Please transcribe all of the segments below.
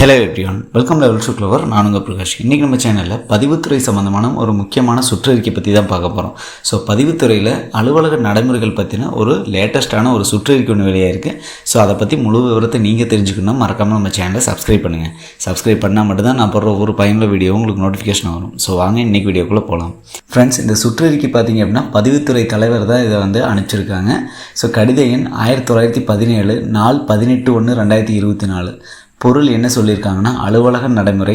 Hello everyone welcome level சுக்லவர் நான் உங்கள் பிரகாஷ். இன்றைக்கி நம்ம சேனலில் பதிவுத்துறை சம்மந்தமான ஒரு முக்கியமான சுற்றறிக்கை பற்றி தான் பார்க்க போகிறோம் ஸோ பதிவுத்துறையில் அலுவலக நடைமுறைகள் பற்றின ஒரு லேட்டஸ்ட்டான ஒரு சுற்றறிக்கை ஒன்று வெளியாக இருக்குது ஸோ அதை பற்றி முழு விவரத்தை நீங்கள் தெரிஞ்சுக்கணும் மறக்காமல் நம்ம சேனலை சப்ஸ்கிரைப் பண்ணுங்கள் சப்ஸ்கிரைப் பண்ணால் மட்டும்தான் நான் போடுற ஒவ்வொரு பயனுள்ள வீடியோ உங்களுக்கு நோட்டிஃபிகேஷன் வரும். ஸோ வாங்க இன்றைக்கி வீடியோக்குள்ளே போகலாம் ஃப்ரெண்ட்ஸ் இந்த சுற்றறிக்கை பார்த்தீங்க அப்படின்னா பதிவுத்துறை தலைவர் தான் இதை வந்து அனுப்பிச்சிருக்காங்க. ஸோ கடித எண் ஆயிரத்தி தொள்ளாயிரத்தி பதினேழு நாள் பதினெட்டு ஒன்று ரெண்டாயிரத்தி இருபத்தி நாலு. பொருள் என்ன சொல்லியிருக்காங்கன்னா அலுவலக நடைமுறை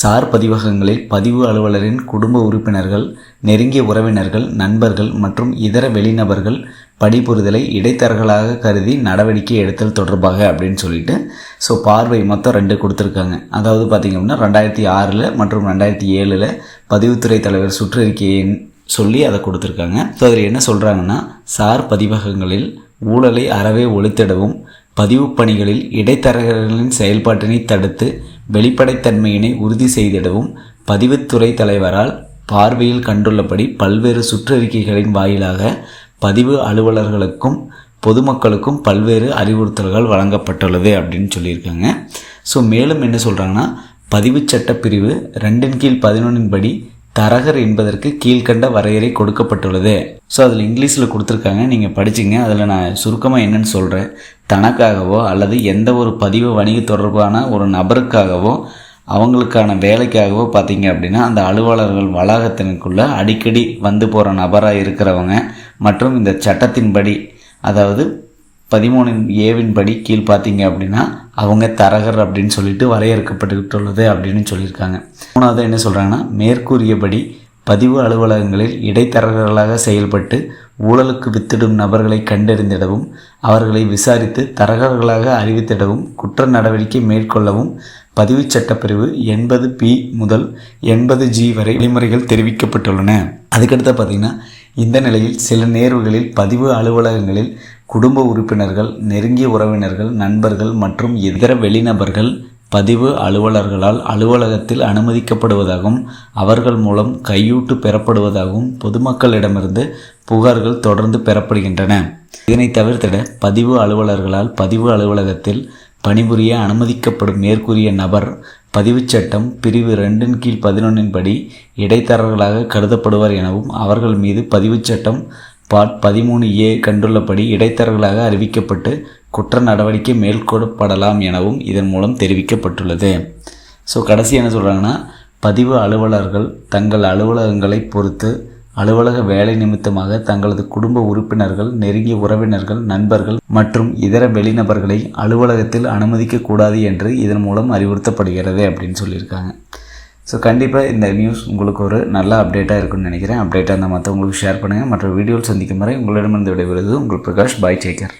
சார் பதிவகங்களில் பதிவு அலுவலரின் குடும்ப உறுப்பினர்கள் நெருங்கிய உறவினர்கள் நண்பர்கள் மற்றும் இதர வெளிநபர்கள் படிபுறுதலை இடைத்தரகளாக கருதி நடவடிக்கை எடுத்தல் தொடர்பாக அப்படின்னு சொல்லிட்டு ஸோ பார்வை மொத்தம் ரெண்டு கொடுத்துருக்காங்க. அதாவது பார்த்திங்க அப்படின்னா ரெண்டாயிரத்தி ஆறில் மற்றும் ரெண்டாயிரத்தி ஏழில் பதிவுத்துறை தலைவர் சுற்றறிக்கையின் சொல்லி அதை கொடுத்துருக்காங்க. ஸோ அதில் என்ன சொல்கிறாங்கன்னா சார் பதிவகங்களில் ஊழலை அறவே ஒழித்திடவும் பதிவு பணிகளில் இடைத்தரகர்களின் செயல்பாட்டினை தடுத்து வெளிப்படைத்தன்மையினை உறுதி செய்திடவும் பதிவுத்துறை தலைவரால் பார்வையில் கண்டுள்ளபடி பல்வேறு சுற்றறிக்கைகளின் வாயிலாக பதிவு அலுவலர்களுக்கும் பொதுமக்களுக்கும் பல்வேறு அறிவுறுத்தல்கள் வழங்கப்பட்டுள்ளது அப்படின்னு சொல்லியிருக்காங்க. ஸோ மேலும் என்ன சொல்கிறாங்கன்னா பதிவு சட்டப்பிரிவு ரெண்டின் கீழ் பதினொன்றின் படி தரகர் என்பதற்கு கீழ்கண்ட வரையறை கொடுக்கப்பட்டுள்ளது. ஸோ அதில் இங்கிலீஷில் கொடுத்துருக்காங்க. நீங்கள் படிச்சிங்க. அதில் நான் சுருக்கமாக என்னென்னு சொல்கிறேன் தனக்காகவோ அல்லது எந்த ஒரு பதிவு வணிக தொடர்பான ஒரு நபருக்காகவோ அவங்களுக்கான வேலைக்காகவோ பார்த்தீங்க அப்படின்னா அந்த அலுவலர்கள் வளாகத்தினுக்குள்ளே அடிக்கடி வந்து போகிற நபராக இருக்கிறவங்க மற்றும் இந்த சட்டத்தின்படி அதாவது பதிமூணு ஏவின் படி கீழ் பார்த்தீங்க அப்படின்னா அவங்க தரகர் அப்படின்னு சொல்லிட்டு வரையறுக்கப்பட்டுள்ளது அப்படின்னு சொல்லியிருக்காங்க. மூணாவது என்ன சொல்கிறாங்கன்னா மேற்கூறியபடி பதிவு அலுவலகங்களில் இடைத்தரகர்களாக செயல்பட்டு ஊழலுக்கு வித்திடும் நபர்களை கண்டறிந்திடவும் அவர்களை விசாரித்து தரகர்களாக அறிவித்திடவும் குற்ற நடவடிக்கை மேற்கொள்ளவும் பதிவு சட்டப்பிரிவு எண்பது பி முதல் எண்பது ஜி வரை வழிமுறைகள் தெரிவிக்கப்பட்டுள்ளன. அதுக்கடுத்து பார்த்திங்கன்னா இந்த நிலையில் சில நேர்வுகளில் பதிவு அலுவலகங்களில் குடும்ப உறுப்பினர்கள் நெருங்கிய உறவினர்கள் நண்பர்கள் மற்றும் இதர வெளிநபர்கள் பதிவு அலுவலர்களால் அலுவலகத்தில் அனுமதிக்கப்படுவதாகவும் அவர்கள் மூலம் கையூட்டு பெறப்படுவதாகவும் பொதுமக்களிடமிருந்து புகார்கள் தொடர்ந்து பெறப்படுகின்றன. இதனை தவிர்த்திட பதிவு அலுவலர்களால் பதிவு அலுவலகத்தில் பணிபுரிய அனுமதிக்கப்படும் மேற்கூறிய நபர் பதிவுச் சட்டம் பிரிவு ரெண்டின் கீழ் பதினொன்றின் படி இடைத்தரகர்களாக கருதப்படுவார் எனவும் அவர்கள் மீது பதிவுச் சட்டம் பாட் பதிமூணு ஏ கண்டுள்ளபடி இடைத்தரகர்களாக அறிவிக்கப்பட்டு குற்ற நடவடிக்கை மேற்கொள்ளப்படலாம் எனவும் இதன் மூலம் தெரிவிக்கப்பட்டுள்ளது. ஸோ கடைசி என்ன சொல்கிறாங்கன்னா பதிவு அலுவலர்கள் தங்கள் அலுவலகங்களை பொறுத்து அலுவலக வேலை நிமித்தமாக தங்களது குடும்ப உறுப்பினர்கள் நெருங்கிய உறவினர்கள் நண்பர்கள் மற்றும் இதர வெளிநபர்களை அலுவலகத்தில் அனுமதிக்கக்கூடாது என்று இதன் மூலம் அறிவுறுத்தப்படுகிறது அப்படின்னு சொல்லியிருக்காங்க. ஸோ கண்டிப்பாக இந்த நியூஸ் உங்களுக்கு ஒரு நல்ல அப்டேட்டாக இருக்குன்னு நினைக்கிறேன். அப்டேட்டாக இருந்தால் மற்றவங்களுக்கு ஷேர் பண்ணுங்கள் மற்ற வீடியோவில் சந்திக்கும் வரை உங்களிடமிருந்து விடைபெறுவது உங்கள் பிரகாஷ். பாய் டேக்கர்